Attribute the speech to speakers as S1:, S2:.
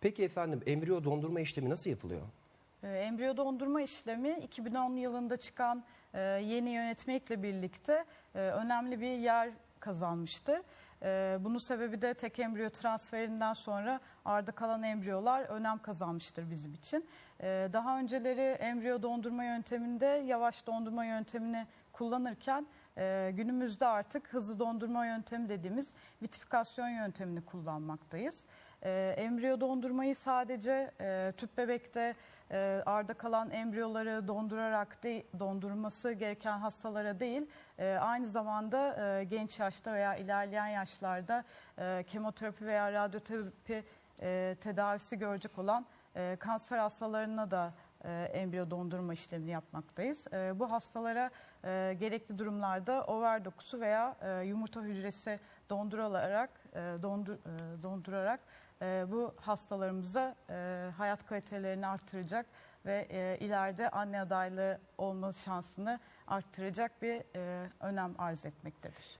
S1: Peki efendim embriyo dondurma işlemi nasıl yapılıyor?
S2: Ee, Embriyo dondurma işlemi 2010 yılında çıkan e, yeni yönetmelikle birlikte e, önemli bir yer kazanmıştır. E, Bunun sebebi de tek embriyo transferinden sonra arda kalan embriyolar önem kazanmıştır bizim için. E, Daha önceleri embriyo dondurma yönteminde yavaş dondurma yöntemini kullanırken e, günümüzde artık hızlı dondurma yöntemi dediğimiz vitifikasyon yöntemini kullanmaktayız. E, embriyo dondurmayı sadece e, tüp bebekte e, arda kalan embriyoları dondurarak de, dondurması gereken hastalara değil, e, aynı zamanda e, genç yaşta veya ilerleyen yaşlarda e, kemoterapi veya radyoterapi e, tedavisi görecek olan e, kanser hastalarına da e, embriyo dondurma işlemini yapmaktayız. E, bu hastalara e, gerekli durumlarda over dokusu veya e, yumurta hücresi dondurularak e, dondur, e, dondurarak e, bu hastalarımıza e, hayat kalitelerini artıracak ve e, ileride anne adaylığı olma şansını arttıracak bir e, önem arz etmektedir.